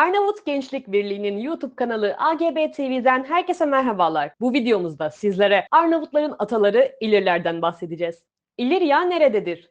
Arnavut Gençlik Birliği'nin YouTube kanalı AGB TV'den herkese merhabalar. Bu videomuzda sizlere Arnavutların ataları İlirlerden bahsedeceğiz. İlirya nerededir?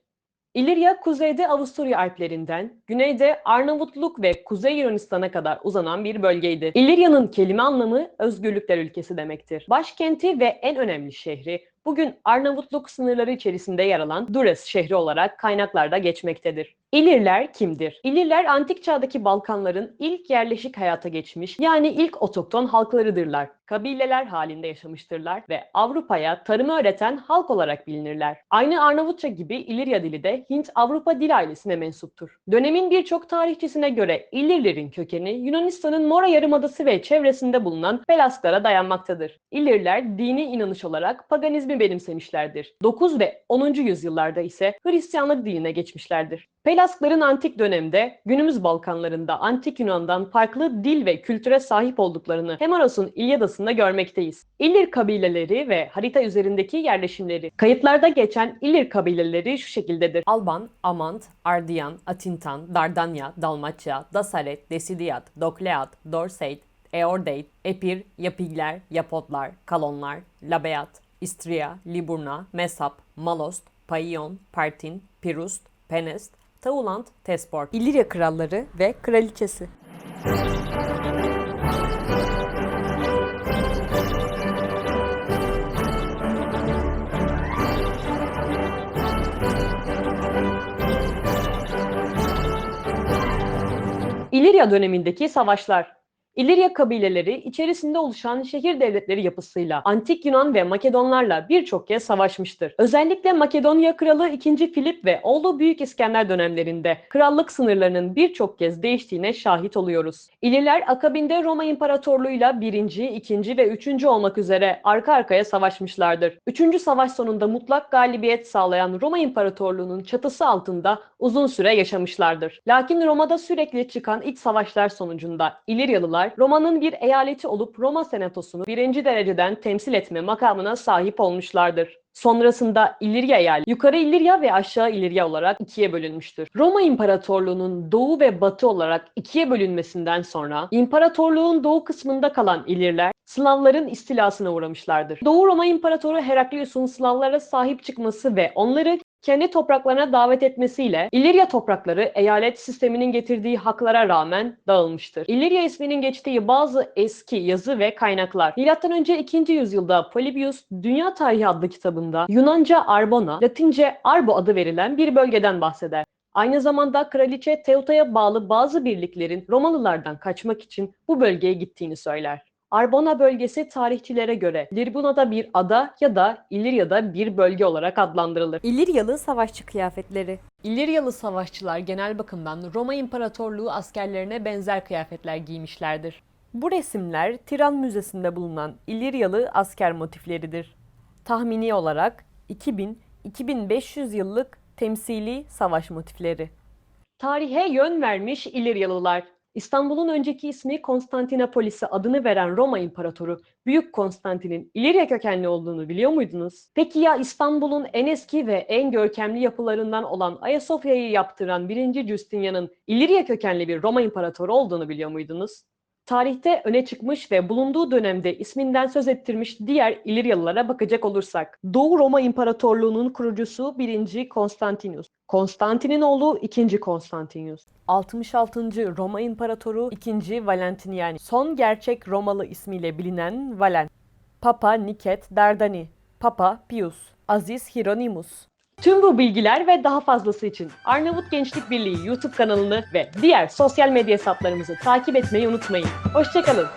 İlirya kuzeyde Avusturya Alplerinden, güneyde Arnavutluk ve Kuzey Yunanistan'a kadar uzanan bir bölgeydi. İlirya'nın kelime anlamı özgürlükler ülkesi demektir. Başkenti ve en önemli şehri bugün Arnavutluk sınırları içerisinde yer alan Dures şehri olarak kaynaklarda geçmektedir. İlirler kimdir? İlirler antik çağdaki Balkanların ilk yerleşik hayata geçmiş yani ilk otokton halklarıdırlar. Kabileler halinde yaşamıştırlar ve Avrupa'ya tarımı öğreten halk olarak bilinirler. Aynı Arnavutça gibi İlirya dili de Hint-Avrupa dil ailesine mensuptur. Dönemin birçok tarihçisine göre İllirlerin kökeni Yunanistan'ın Mora Yarımadası ve çevresinde bulunan Pelasklara dayanmaktadır. İllirler dini inanış olarak paganizmi benimsemişlerdir. 9 ve 10. yüzyıllarda ise Hristiyanlık diline geçmişlerdir. Pelaskların antik dönemde günümüz Balkanlarında antik Yunan'dan farklı dil ve kültüre sahip olduklarını Hemaros'un İlyadası'nda görmekteyiz. İllir kabileleri ve harita üzerindeki yerleşimleri. Kayıtlarda geçen İllir kabileleri şu şekildedir. Alban, Amant, Ardiyan, Atintan, Dardanya, Dalmaçya, Dasaret, Desidiat, Dokleat, Dorseit, Eordeit, Epir, Yapigler, Yapotlar, Kalonlar, Labeat, İstriya, Liburna, Mesap, Malost, Paion, Partin, Pirust, Penest, Taulant, Tesport, İlirya kralları ve kraliçesi. İlirya dönemindeki savaşlar. İlirya kabileleri içerisinde oluşan şehir devletleri yapısıyla antik Yunan ve Makedonlarla birçok kez savaşmıştır. Özellikle Makedonya kralı 2. Filip ve oğlu Büyük İskender dönemlerinde krallık sınırlarının birçok kez değiştiğine şahit oluyoruz. İlirler akabinde Roma İmparatorluğu'yla 1. 2. ve 3. olmak üzere arka arkaya savaşmışlardır. 3. savaş sonunda mutlak galibiyet sağlayan Roma İmparatorluğu'nun çatısı altında uzun süre yaşamışlardır. Lakin Roma'da sürekli çıkan iç savaşlar sonucunda İliryalılar Roma'nın bir eyaleti olup Roma senatosunu birinci dereceden temsil etme makamına sahip olmuşlardır. Sonrasında İlirya eyaleti, yukarı İlirya ve aşağı İlirya olarak ikiye bölünmüştür. Roma İmparatorluğu'nun doğu ve batı olarak ikiye bölünmesinden sonra İmparatorluğun doğu kısmında kalan İlirler Slavların istilasına uğramışlardır. Doğu Roma İmparatoru Heraklius'un Slavlara sahip çıkması ve onları kendi topraklarına davet etmesiyle İlirya toprakları eyalet sisteminin getirdiği haklara rağmen dağılmıştır. İlirya isminin geçtiği bazı eski yazı ve kaynaklar M.Ö. 2. yüzyılda Polybius Dünya Tarihi adlı kitabında Yunanca Arbona, Latince Arbo adı verilen bir bölgeden bahseder. Aynı zamanda kraliçe Teuta'ya bağlı bazı birliklerin Romalılardan kaçmak için bu bölgeye gittiğini söyler. Arbona bölgesi tarihçilere göre Lirbuna'da bir ada ya da İlirya'da bir bölge olarak adlandırılır. İliryalı savaşçı kıyafetleri. İliryalı savaşçılar genel bakımdan Roma İmparatorluğu askerlerine benzer kıyafetler giymişlerdir. Bu resimler Tiran Müzesi'nde bulunan İliryalı asker motifleridir. Tahmini olarak 2000-2500 yıllık temsili savaş motifleri. Tarihe yön vermiş İliryalılar. İstanbul'un önceki ismi Konstantinopolis'e adını veren Roma İmparatoru Büyük Konstantin'in İlirya kökenli olduğunu biliyor muydunuz? Peki ya İstanbul'un en eski ve en görkemli yapılarından olan Ayasofya'yı yaptıran 1. Justinian'ın İlirya kökenli bir Roma İmparatoru olduğunu biliyor muydunuz? Tarihte öne çıkmış ve bulunduğu dönemde isminden söz ettirmiş diğer İliryalılara bakacak olursak, Doğu Roma İmparatorluğu'nun kurucusu 1. Konstantinus, Konstantin'in oğlu 2. Konstantinus, 66. Roma İmparatoru 2. Valentinian, son gerçek Romalı ismiyle bilinen Valen, Papa Niket Dardani, Papa Pius, Aziz Hieronymus, Tüm bu bilgiler ve daha fazlası için Arnavut Gençlik Birliği YouTube kanalını ve diğer sosyal medya hesaplarımızı takip etmeyi unutmayın. Hoşçakalın.